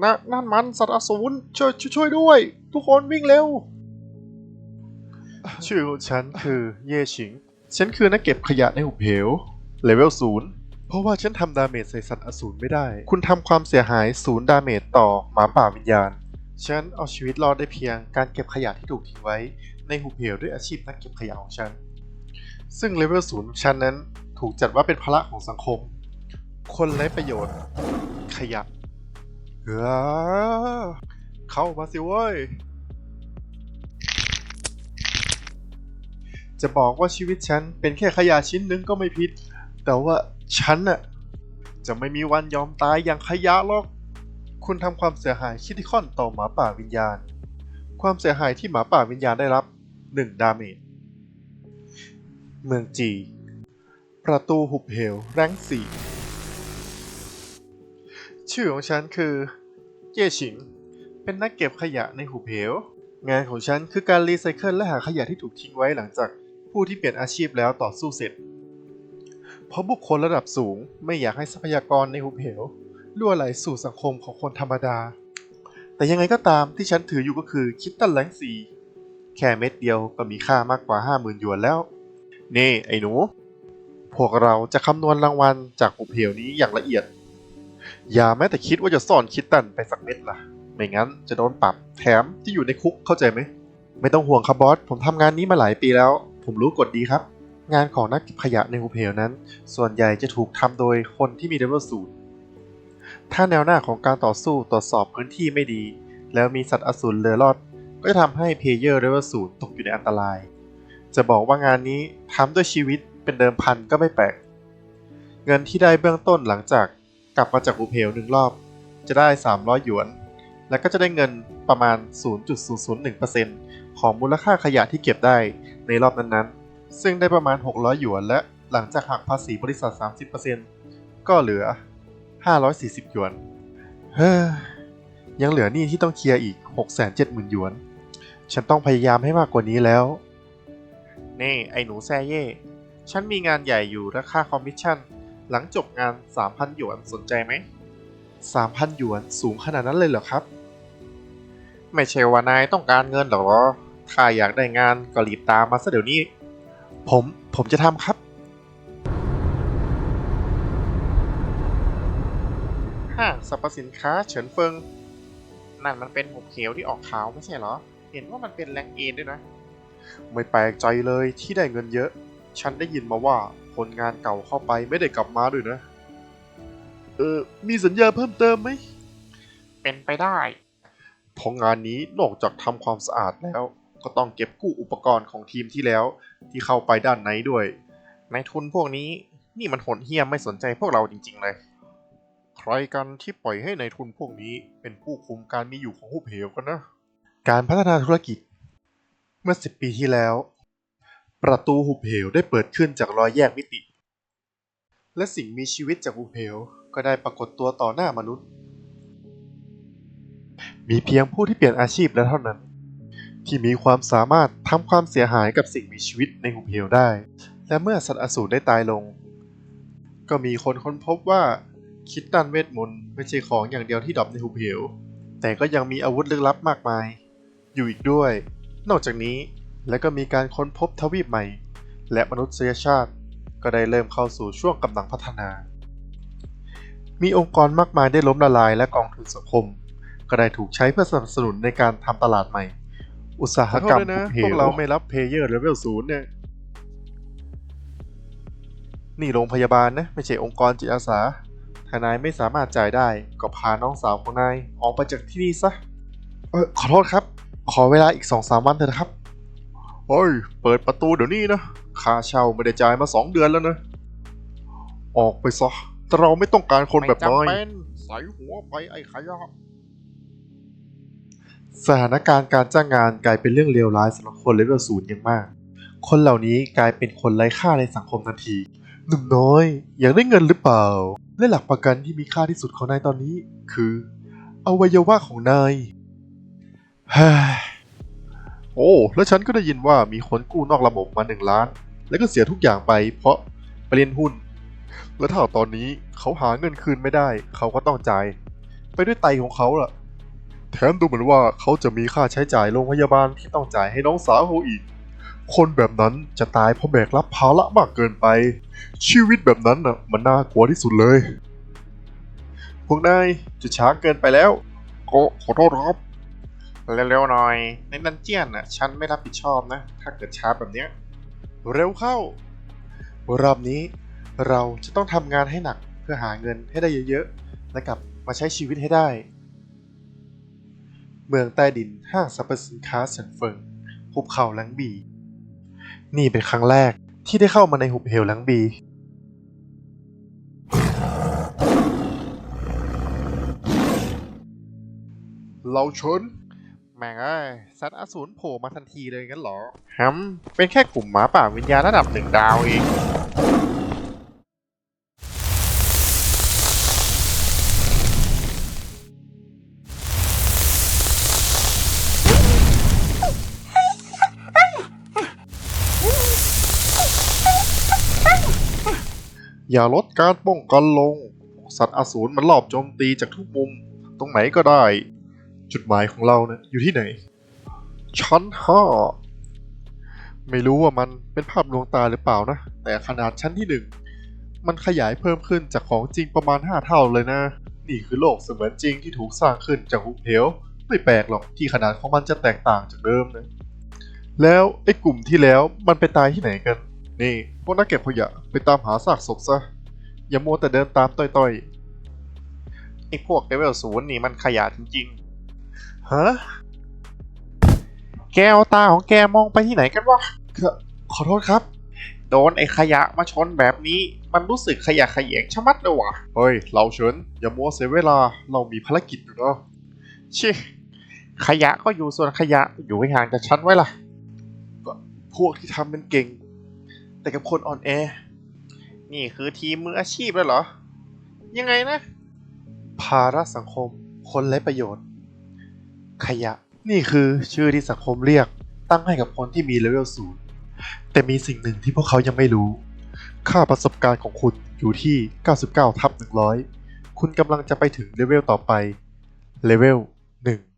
นะนั่นมันสัตว์อสูรช่วยช่วยด้วย ทุกคนวิ่งเร็ว ชื่อของฉันคือเย่ฉิง ฉันคือนักเก็บขยะในหุบเหวเลเวลศูนย์เพราะว่าฉันทำดาเมจใส่สัตว์อสูรไม่ได้ คุณทำความเสียหายศูนย์ดาเมจต่อหมาป่าวิญญาณ ฉันเอาชีวิตรอดได้เพียงการเก็บขยะที่ถูกทิ้งไว้ ในหุบเหวด้วยอาชีพนักเก็บขยะของฉัน ซึ่งเลเวลศูนย์ฉันนั้นถูกจัดว่าเป็นภาระของสังคม คนไร้ประโยชน์ ขยะ เฮ้อเข้ามาสิเว้ย จะบอกว่าชีวิตฉันเป็นแค่ขยะชิ้นหนึ่งก็ไม่ผิด แต่ว่าฉันน่ะจะไม่มีวันยอมตายอย่างขยะหรอก คุณทำความเสียหายคิติคอนต่อหมาป่าวิญญาณ ความเสียหายที่หมาป่าวิญญาณได้รับ 1 ดาเมจ เมืองจี ประตูหุบเหวแรงสี่ ชื่อของฉันคือเย่ฉิง เป็นนักเก็บขยะในหุบเหว งานของฉันคือการรีไซเคิลและหาขยะที่ถูกทิ้งไว้หลังจากผู้ที่เปลี่ยนอาชีพแล้วต่อสู้เสร็จ เพราะบุคคลระดับสูงไม่อยากให้ทรัพยากรในหุบเหวล่วไหลสู่สังคมของคนธรรมดา แต่ยังไงก็ตามที่ฉันถืออยู่ก็คือคิตตันแลงซีแค่เม็ดเดียวก็มีค่ามากกว่า 50,000หยวนแล้ว นี่ไอ้หนู พวกเราจะคำนวณรางวัลจากหุบเหวนี้อย่างละเอียด อย่าแม้แต่คิดว่าจะซ่อนคิตตันไปสักเม็ดล่ะ ไม่งั้นจะโดนปรับแถมที่อยู่ในคุกเข้าใจไหม ไม่ต้องห่วงครับบอส ผมทำงานนี้มาหลายปีแล้ว ผมรู้กฎดีครับ งานของนักเก็บขยะในหุบเหวนั้น ส่วนใหญ่จะถูกทำโดยคนที่มีเลเวลสูงถ้าแนวหน้าของการต่อสู้ตรวจสอบพื้นที่ไม่ดี แล้วมีสัตว์อสูรเลือรอด ก็จะทำให้เพเยอร์เลเวลสูงตกอยู่ในอันตราย จะบอกว่างานนี้ทำด้วยชีวิตเป็นเดิมพันก็ไม่แปลก เงินที่ได้เบื้องต้นหลังจาก กลับมาจากหุเหวหนึ่งรอบ จะได้ 300 หยวน แล้วก็จะได้เงินประมาณ 0.001%ของมูลค่าขยะที่เก็บได้ในรอบนั้นๆ ซึ่งได้ประมาณ 600 หยวนและหลังจากหักภาษีบริษัท 30%ก็เหลือ 540 หยวน เฮ้อ ยังเหลือหนี้ที่ต้องเคลียร์อีก 670,000 หยวน ฉันต้องพยายามให้มากกว่านี้แล้ว นี่ไอ้หนูแซ่เย่ ฉันมีงานใหญ่อยู่ราคาคอมมิชชั่น หลังจบงาน 3,000 หยวนสนใจไหม 3,000 หยวนสูงขนาดนั้นเลยเหรอครับ ไม่ใช่ว่านายต้องการเงินหรอถ้าอยากได้งานก็รีบตามมาซะเดี๋ยวนี้ ผมผมจะทำครับห้างสรรพสินค้าเฉินเฟิง นั่นมันเป็นหุบเขียวที่ออกขาวไม่ใช่เหรอ เห็นว่ามันเป็นแรงเอนด้วยนะ ไม่แปลกใจเลยที่ได้เงินเยอะ ฉันได้ยินมาว่าคนงานเก่าเข้าไปไม่ได้กลับมาด้วยนะ เออ มีสัญญาเพิ่มเติมไหม เป็นไปได้ เพราะงานนี้นอกจากทำความสะอาดแล้ว ก็ต้องเก็บกู้อุปกรณ์ของทีมที่แล้ว ที่เข้าไปด้านในด้วยนายทุนพวกนี้นี่มันโหดเหี้ยมไม่สนใจพวกเราจริง ๆ เลย ใครกันที่ปล่อยให้ในายทุนพวกนี้เป็นผู้คุมการมีอยู่ของหุบเหวกันนะ การพัฒนาธุรกิจ เมื่อสิบปีที่แล้ว ประตูหุบเหวได้เปิดขึ้นจากรอยแยกมิติ และสิ่งมีชีวิตจากหุบเหวก็ได้ปรากฏตัวต่อหน้ามนุษย์ มีเพียงผู้ที่เปลี่ยนอาชีพและเท่านั้น ที่มีความสามารถทำความเสียหายกับสิ่งมีชีวิตในหุบเหวได้ และเมื่อสัตว์อสูรได้ตายลง ก็มีคนค้นพบว่าคิดตันเวทมนต์ไม่ใช่ของอย่างเดียวที่ดรอปในหุบเหว แต่ก็ยังมีอาวุธลึกลับมากมาย อยู่อีกด้วย นอกจากนี้ และก็มีการค้นพบทวีปใหม่ และมนุษยชาติ ก็ได้เริ่มเข้าสู่ช่วงกำลังพัฒนา มีองค์กรมากมายได้ล้มละลายและกองทุนสังคม ก็ได้ถูกใช้เพื่อสนับสนุนในการทำตลาดใหม่ อุตสาหกรรมนะพวกเราไม่รับเพลเยอร์เลเวลศูนย์เนี่ยนี่โรงพยาบาลนะไม่ใช่องค์กรจิตอาสาถ้านายไม่สามารถจ่ายได้ก็พาน้องสาวของนายออกไปจากที่นี่ซะ เออขอโทษครับ ขอเวลาอีกสองสามวันเถอะนะครับ เฮ้ย เปิดประตูเดี๋ยวนี้นะ ค่าเช่าไม่ได้จ่ายมาสองเดือนแล้วนะ ออกไปซะแต่เราไม่ต้องการคนแบบนายใส่หัวไปไอ้ขยะ สถานการณ์การจ้างงานกลายเป็นเรื่องเลวร้ายสำหรับคนเลเวลศูนย์อย่างมาก คนเหล่านี้กลายเป็นคนไร้ค่าในสังคมทันที หนุ่มน้อย อยากได้เงินหรือเปล่า และหลักประกันที่มีค่าที่สุดของนายตอนนี้ คือ อวัยวะของนายเฮ้ย โอ้ แล้วฉันก็ได้ยินว่ามีคนกู้นอกระบบมาหนึ่งล้าน แล้วก็เสียทุกอย่างไป เพราะไปเล่นหุ้น แล้วถ้าตอนนี้เขาหาเงินคืนไม่ได้ เขาก็ต้องจ่าย ไปด้วยไตของเขาล่ะ แถมดูเหมือนว่าเขาจะมีค่าใช้จ่ายโรงพยาบาลที่ต้องจ่ายให้น้องสาวเขาอีก คนแบบนั้นจะตายเพราะแบกรับภาระมากเกินไป ชีวิตแบบนั้นน่ะมันน่ากลัวที่สุดเลย พวกนายจะช้าเกินไปแล้ว ก็ขอโทษครับ เร็วๆหน่อย ในดันเจียนน่ะฉันไม่รับผิดชอบนะ ถ้าเกิดช้าแบบเนี้ยเร็วเข้า รอบนี้เราจะต้องทำงานให้หนักเพื่อหาเงินให้ได้เยอะๆ และกลับมาใช้ชีวิตให้ได้ เมืองใต้ดินห้างสรรพสินค้าเฉินเฟิงหุบเขาหลังบี นี่เป็นครั้งแรกที่ได้เข้ามาในหุบเหวหลังบี เราชน ม่งเอ้ยสัตว์อสูรโผล่มาทันทีเลยงั้นเหรอฮัมเป็นแค่กลุ่มหมาป่าวิญญาณระดับหนึ่งดาวเองอย่าลดการป้องกันลง สัตว์อสูรมันลอบโจมตีจากทุกมุม ตรงไหนก็ได้ จุดหมายของเราเนี่ยอยู่ที่ไหน ชั้นห้าไม่รู้ว่ามันเป็นภาพลวงตาหรือเปล่านะ แต่ขนาดชั้นที่หนึ่งมันขยายเพิ่มขึ้นจากของจริงประมาณ 5 เท่าเลยนะ นี่คือโลกเสมือนจริงที่ถูกสร้างขึ้นจากหุบเหว ไม่แปลกหรอกที่ขนาดของมันจะแตกต่างจากเดิมนะแล้วไอ้กลุ่มที่แล้วมันไปตายที่ไหนกัน นี่พวกนักเก็บขยะไปตามหาซากศพซะ อย่ามัวแต่เดินตามต้อยๆไอ้พวกเลเวลศูนย์นี่มันขยะจริงๆ ฮะแกเอาตาของแกมองไปที่ไหนกันวะขอขอโทษครับ โดนไอ้ขยะมาชนแบบนี้ มันรู้สึกขยะแขยงชะมัดเลยวะเฮ้ย เราเฉินอย่ามัวเสียเวลา เรามีภารกิจอยู่เนาะชิขยะก็อยู่ส่วนขยะอยู่ให้ห่างจากฉันไว้ล่ะก็พวกที่ทำเป็นเก่ง แต่กับคนอ่อนแอ นี่คือทีมมืออาชีพแล้วเหรอ ยังไงนะ ภาระสังคม คนไร้ประโยชน์ ขยะ นี่คือชื่อที่สังคมเรียก ตั้งให้กับคนที่มีเลเวลศูนย์แต่มีสิ่งหนึ่งที่พวกเขายังไม่รู้ ค่าประสบการณ์ของคุณอยู่ที่ 99ทับ100 คุณกำลังจะไปถึงเลเวลต่อไปเลเวล1